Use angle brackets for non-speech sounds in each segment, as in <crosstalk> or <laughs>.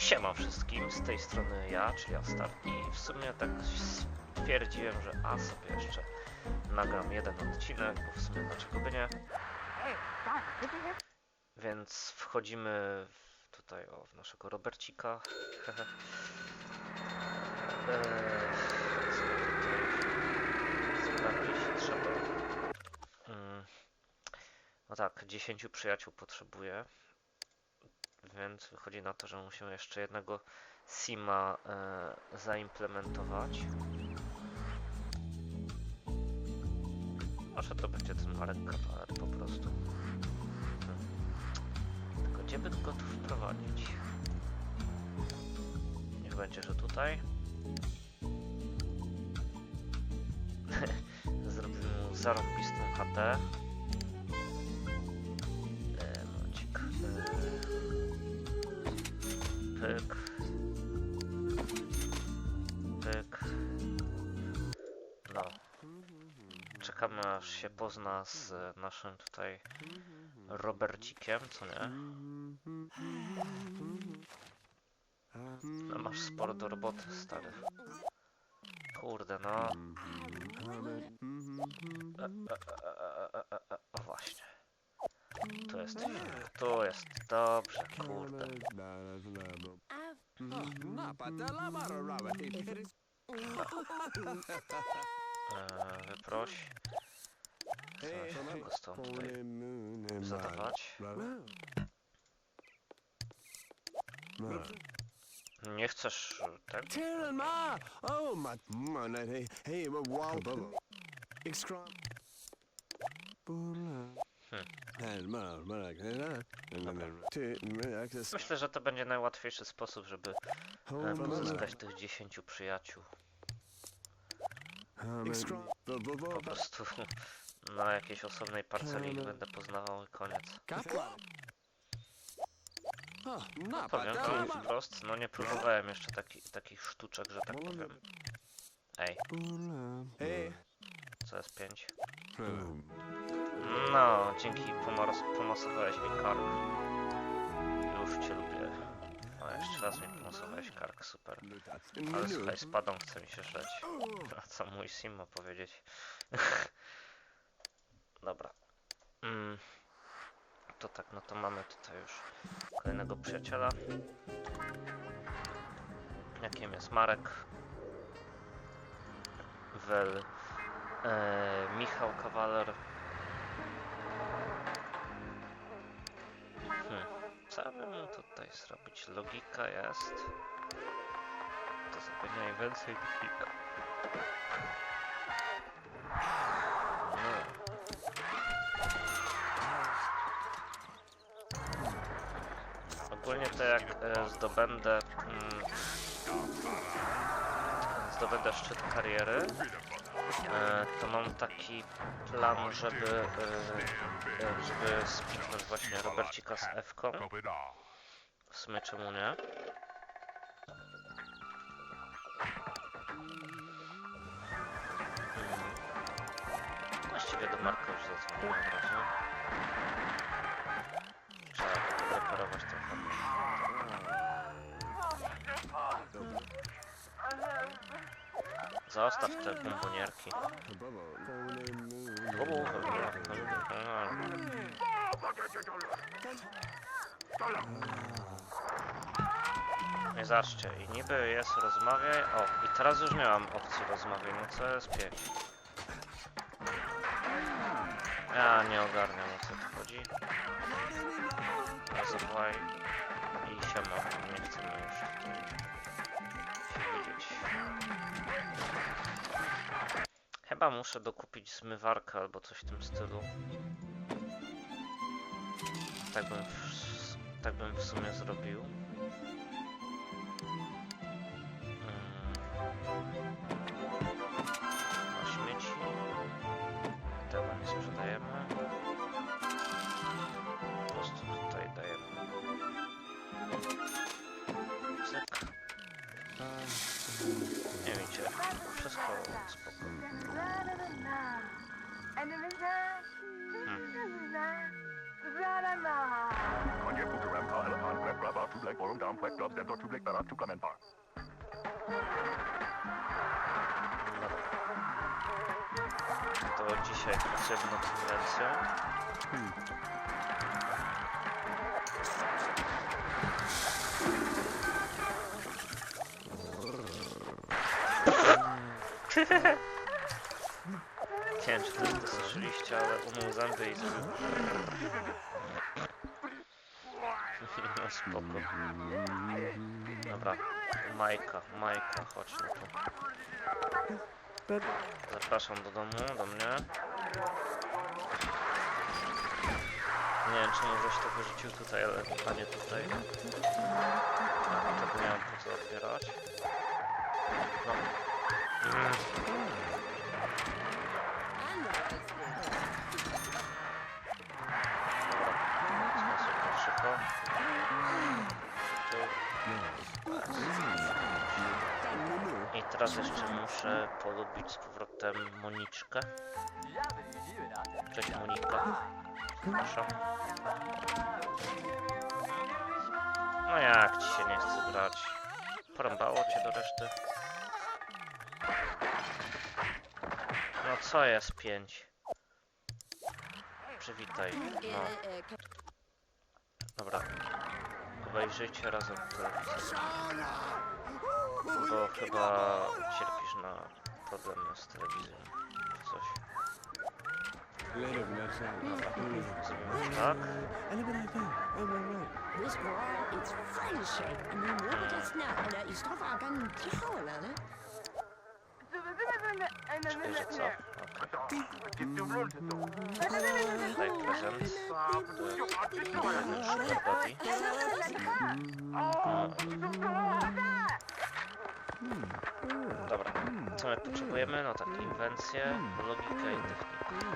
Siema wszystkim, z tej strony ja, czyli Astar i w sumie tak stwierdziłem, że a sobie jeszcze nagram jeden odcinek, bo w sumie dlaczego by nie. Więc wchodzimy w, tutaj o, w naszego Robercika. <laughs> Eee, trzeba. Mm. No tak, 10 przyjaciół potrzebuję. Więc wychodzi na to, że musimy jeszcze jednego sima e, zaimplementować. Może to będzie ten Marek Kawaler po prostu. Hmm. Tylko gdzie by go tu wprowadzić? Niech będzie, że tutaj. <laughs> Zrobimy mu zarąbistą chatę. Aż się pozna z naszym tutaj Robercikiem, co nie? No masz sporo do roboty, stary. Kurde, no. E, e, e, e, e, e, O właśnie. Tu jest, tu jest, dobrze, kurde. Eee, wyproś. Co go stąd tutaj zadawać? Nie chcesz e, tak? Oh, my. my hey, hey, wow. Extra. Myślę, że to będzie najłatwiejszy sposób, żeby e, pozyskać tych 10 przyjaciół. Po prostu na jakiejś osobnej parceli ich będę poznawał i koniec. Powiem to wprost, no nie próbowałem jeszcze taki, takich sztuczek, że tak powiem. Ej, co jest 5? No, dzięki pomoros pomasowałeś mi kark. Już cię lubię. O, jeszcze raz mi pomasowałeś kark, super. Ale słuchaj, spadą chce mi się żreć. A co mój sim ma powiedzieć? <laughs> Dobra. Mm. To tak, no to mamy tutaj już kolejnego przyjaciela. Jakim jest Marek. Wel. E, Michał Kawaler. Hmm. Co by mu tutaj zrobić? Logika jest. To sobie najwięcej logika. Ogólnie to jak e, zdobędę mm, zdobędę szczyt kariery, e, to mam taki plan, żeby e, żeby spiknąć właśnie Robercika z F-ką. W sumie czemu nie? Właściwie do Marka już zadzwoniłem razu. Trzeba reparować trochę. Zostaw te bombonierki. Nie zaczcie. I niby jest rozmawiaj. O, i teraz już nie mam opcji rozmawiaj. No co jest pięć. Ja nie ogarniam o co tu chodzi. Nazywaj i siema. Nie chcemy już tutaj. Chyba muszę dokupić zmywarkę albo coś w tym stylu. Tak bym w, tak bym w sumie zrobił. Mm. Down, Kwek, Dub, Zentor, Tublek, Berat, Tukam, Empar. To dzisiaj inwencją. Nie wiem, czy to, to słyszeliście, ale umył zęby i zrobił... Spoko. Dobra, Majka, Majka, chodź no tu. Zapraszam do domu, do mnie. Nie wiem, czy może się to wyrzucił tutaj, ale nie tutaj. A, tego nie mam po co otwierać. No. Mm. Teraz jeszcze muszę polubić z powrotem Moniczkę. Cześć Monika. Przepraszam. No jak ci się nie chce grać? Porąbało cię do reszty? No co jest pięć? Przywitaj. No, dobra. Obejrzyjcie razem telewizor. Bo chyba cierpisz na problemy z telewizją czy coś. Zrobimy tak. This boy, it's fine shape, and you know it is now. Da ist doch auch ganz Tier, oder? Czekaj, że co? Okej. Tutaj prezent. Tutaj prezent. Tutaj prezent. Dobra, co my potrzebujemy? No tak, inwencję, logikę i technikę.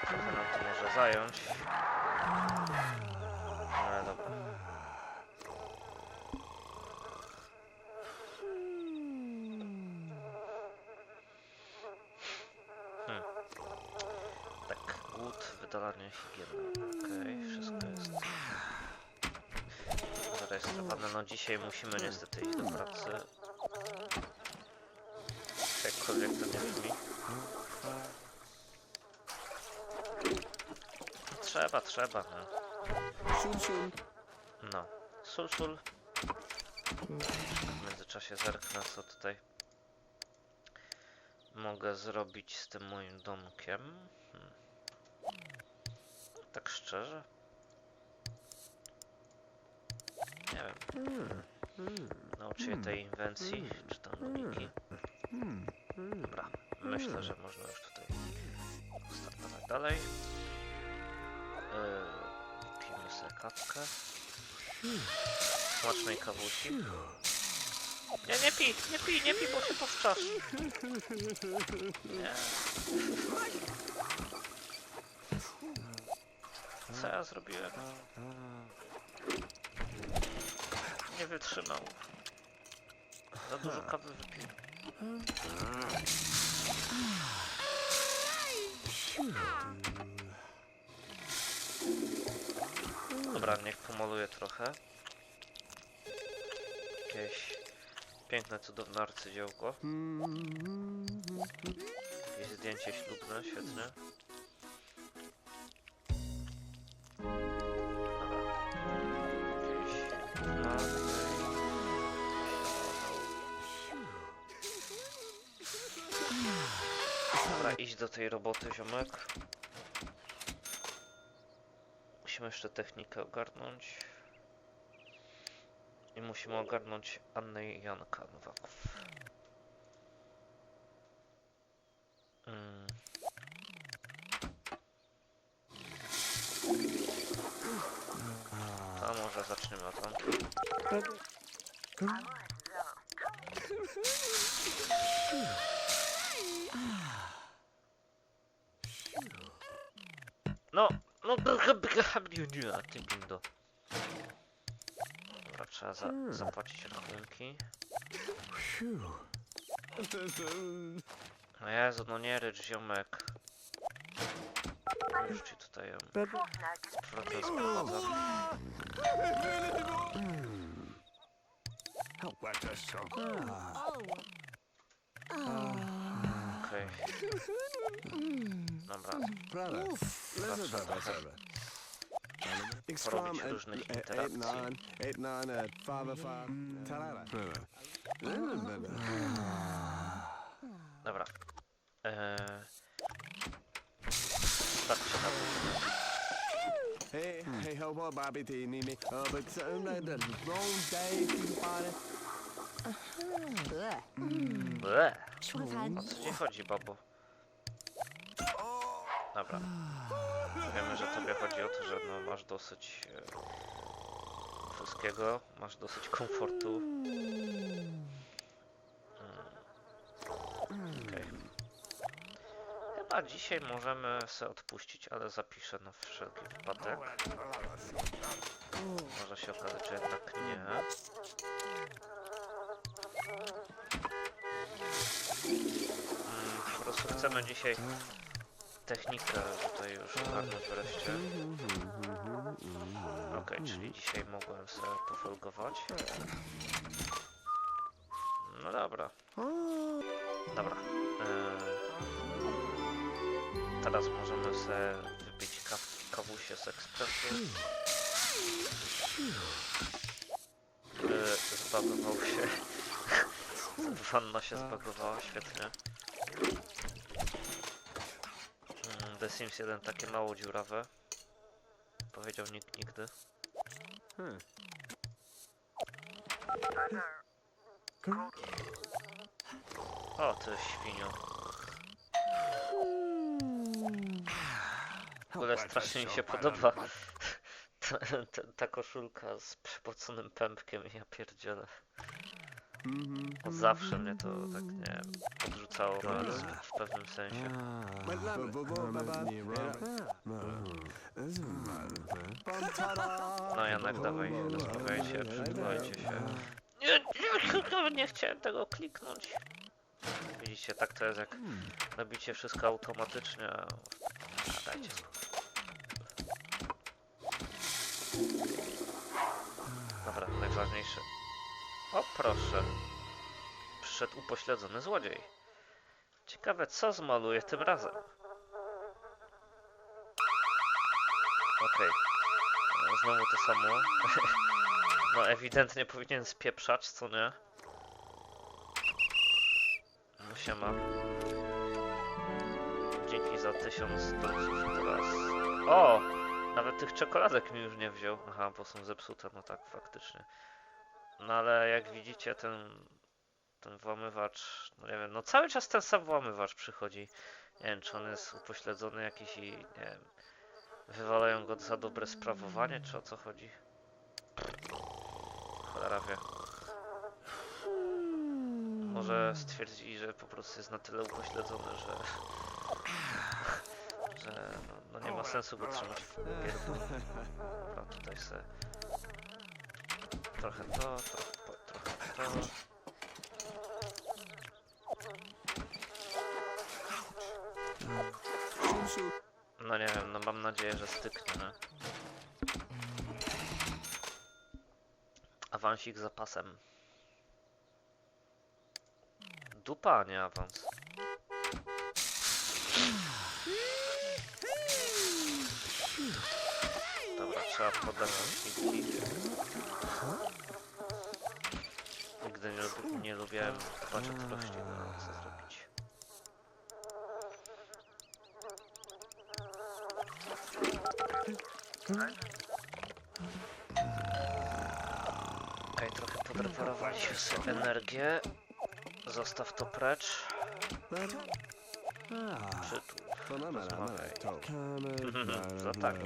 Trochę nam to może zająć. Ale dobra. Hmm. Tak, głód, wydalanie higieny. Okej, wszystko jest zarejestrowane. No dzisiaj musimy niestety iść do pracy. Jakkolwiek to nie brzmi. Trzeba, trzeba, no. No. Sul, sul. W międzyczasie zerknę co tutaj mogę zrobić z tym moim domkiem. Hmm. Tak szczerze? Nie wiem. Nauczyję tej inwencji, czy tam logiki. Dobra, myślę, że można już tutaj startować dalej. Yy, pijmy sobie kawkę. Smacznej kawusi. Nie, nie pij, nie pij, nie pij, bo się powstrzasz. Nie. Co ja zrobiłem? Nie wytrzymał. Za dużo kawy wypił. Dobra, niech pomaluję trochę. Jakieś piękne, cudowne arcydziełko. Jakieś zdjęcie ślubne, świetnie. Do tej roboty, ziomek. Musimy jeszcze technikę ogarnąć. I musimy ogarnąć Annę i Janka Nowaków. Mm. To może zaczniemy od Anki. No, no, nie, ty bindo. Dobra, trzeba za, zapłacić rachunki. No Jezu, no nie rycz, ziomek. Już ci tutaj ją procent sprowadzam. What a shock. Okej. Dobra, Brother, listen to this, brother. Exclam Porobić at różnych eight interakcji. nine, eight nine at five oh five. Talala. Brother. dobra. Eee... Starczy na to. Hey, hey, how about Bobby T, Nini? Uh, but something like the wrong day. Bleh. Ble! Schwafan. O co ci chodzi, babo? Dobra. Wiemy, że tobie chodzi o to, że no, masz dosyć e, wszystkiego, masz dosyć komfortu. Mm. Okej. Chyba dzisiaj możemy sobie odpuścić, ale zapiszę na wszelki wypadek. Może się okazać, że jednak nie. Mm, Po prostu chcemy dzisiaj technikę tutaj już ogarnąć wreszcie. Okej, czyli dzisiaj mogłem sobie pofolgować. No dobra. Dobra. Eee, teraz możemy sobie wypić kaw kawusie z ekspresu. Eee, zbagował się. <laughs> Wanna się zbagowała, świetnie. Mm, The Sims 1 takie mało dziurawe. Powiedział nikt nigdy. Huh. O, ty świnio. W ogóle strasznie mi się podoba <laughs> ta, ta, ta koszulka z przepoconym pępkiem, ja pierdzielę. Od zawsze mnie to tak, nie wiem, odrzucało w, w pewnym sensie. No Janek, dawaj, rozmawiajcie, przytulajcie się. Nie, nie, nie chciałem tego kliknąć. Widzicie, tak to jest jak robicie wszystko automatycznie, a dajcie spokój. Dobra, najważniejsze. O proszę. Przyszedł upośledzony złodziej. Ciekawe co zmaluje tym razem. Okej. No, Znowu to samo. <laughs> No ewidentnie powinien spieprzać, co nie? No siema. Dzięki za tysiąc dolców teraz. O! Nawet tych czekoladek mi już nie wziął. Aha, bo są zepsute, no tak, faktycznie. No ale jak widzicie, ten, ten włamywacz, no nie wiem, no cały czas ten sam włamywacz przychodzi. Nie wiem, czy on jest upośledzony jakiś i, nie wiem, wywalają go za dobre sprawowanie, czy o co chodzi? Cholera wie. Może stwierdzili, że po prostu jest na tyle upośledzony, że... że no, no nie ma sensu go trzymać w gierku. Dobra, tutaj se... Trochę to, trochę, po- trochę to. No nie wiem, no mam nadzieję, że styknie, nie? Awansik za pasem. Dupa, nie awans. Trzeba podać kilki. Nigdy nie, lubi, nie lubiłem baczetowości, no co zrobić. Okej, trochę podreparowaliśmy sobie energię. Zostaw to precz. Przytul. Rozmawiaj. <laughs> <laughs> To tak.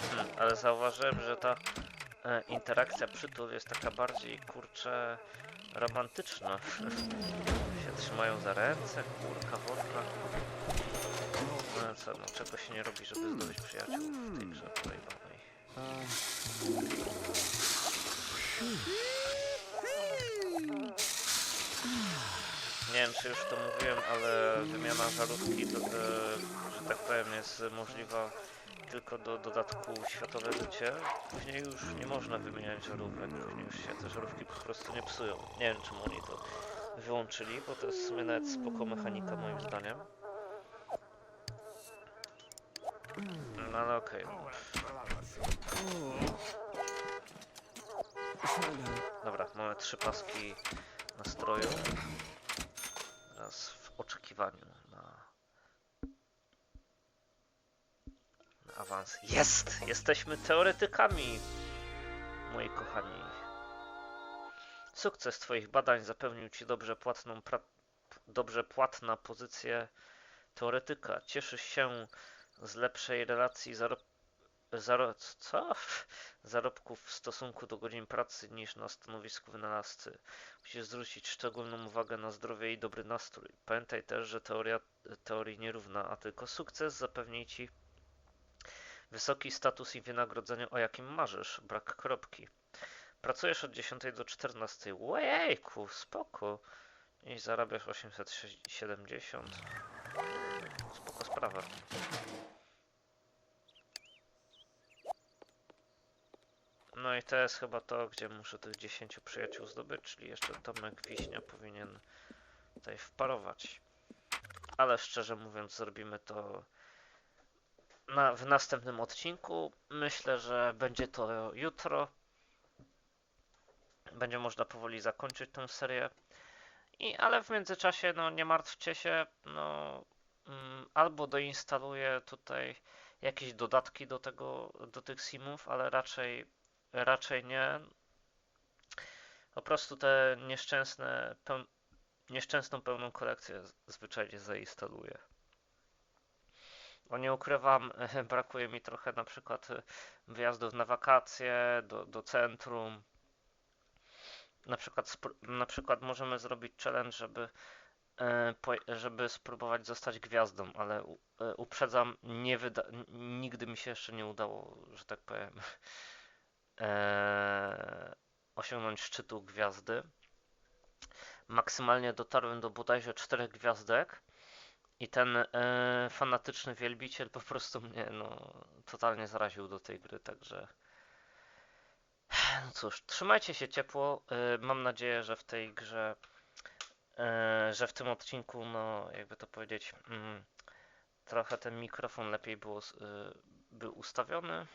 Hmm, ale zauważyłem, że ta e, interakcja przytul jest taka bardziej, kurczę, romantyczna. <laughs> się trzymają za ręce, kurka, wodka. No co, no czego się nie robi, żeby zdobyć przyjaciół w tej grze pojebanej. Nie wiem, czy już to mówiłem, ale wymiana żarówki, do, e, że tak powiem, jest możliwa tylko do dodatku Światowe Życie. Później już nie można wymieniać żarówek, później już się te żarówki po prostu nie psują. Nie wiem, czemu oni to wyłączyli, bo to jest w sumie nawet spoko mechanika moim zdaniem. No ale okej. Dobra, mamy trzy paski nastroju. Teraz w oczekiwaniu na, na awans. Jest! Jesteśmy teoretykami, moi kochani. Sukces Twoich badań zapewnił Ci dobrze płatną pra... dobrze płatna pozycję teoretyka. Cieszysz się z lepszej relacji zarob... Zaro... co? zarobków w stosunku do godzin pracy niż na stanowisku wynalazcy. Musisz zwrócić szczególną uwagę na zdrowie i dobry nastrój. Pamiętaj też, że teoria teorii nierówna, a tylko sukces zapewni ci wysoki status i wynagrodzenie, o jakim marzysz. Brak kropki. Pracujesz od 10 do 14. Ojejku, spoko. I zarabiasz 870. Spoko sprawa. No i to jest chyba to, gdzie muszę tych 10 przyjaciół zdobyć, czyli jeszcze Tomek Wiśnia powinien tutaj wparować. Ale szczerze mówiąc, zrobimy to na, w następnym odcinku. Myślę, że będzie to jutro. Będzie można powoli zakończyć tę serię. I, ale w międzyczasie, no nie martwcie się, no mm, albo doinstaluję tutaj jakieś dodatki do tego, do tych simów, ale raczej Raczej nie. Po prostu te nieszczęsne, peł... nieszczęsną pełną kolekcję zwyczajnie zainstaluję. Bo nie ukrywam, <laughs> brakuje mi trochę na przykład wyjazdów na wakacje, do, do centrum. Na przykład, na przykład możemy zrobić challenge, żeby, e, żeby spróbować zostać gwiazdą, ale e, uprzedzam, nie nigdy mi się jeszcze nie udało, że tak powiem, <laughs> e, osiągnąć szczytu gwiazdy. Maksymalnie dotarłem do bodajże czterech gwiazdek i ten e, fanatyczny wielbiciel po prostu mnie no, totalnie zaraził do tej gry, także no cóż, trzymajcie się ciepło. E, mam nadzieję, że w tej grze, e, że w tym odcinku, no jakby to powiedzieć, mm, trochę ten mikrofon lepiej było, e, był ustawiony.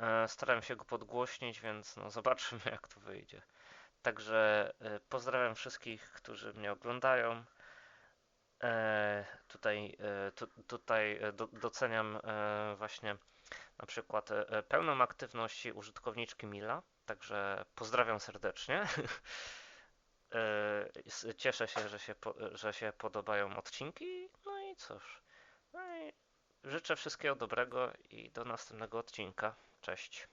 E, Starałem się go podgłośnić, więc no zobaczymy <laughs> jak to wyjdzie. Także e, pozdrawiam wszystkich, którzy mnie oglądają. E, Tutaj, tu, tutaj do, doceniam właśnie na przykład pełną aktywność użytkowniczki Mila, także pozdrawiam serdecznie. <laughs> Cieszę się, że się, że się podobają odcinki. No i cóż. No i życzę wszystkiego dobrego i do następnego odcinka. Cześć.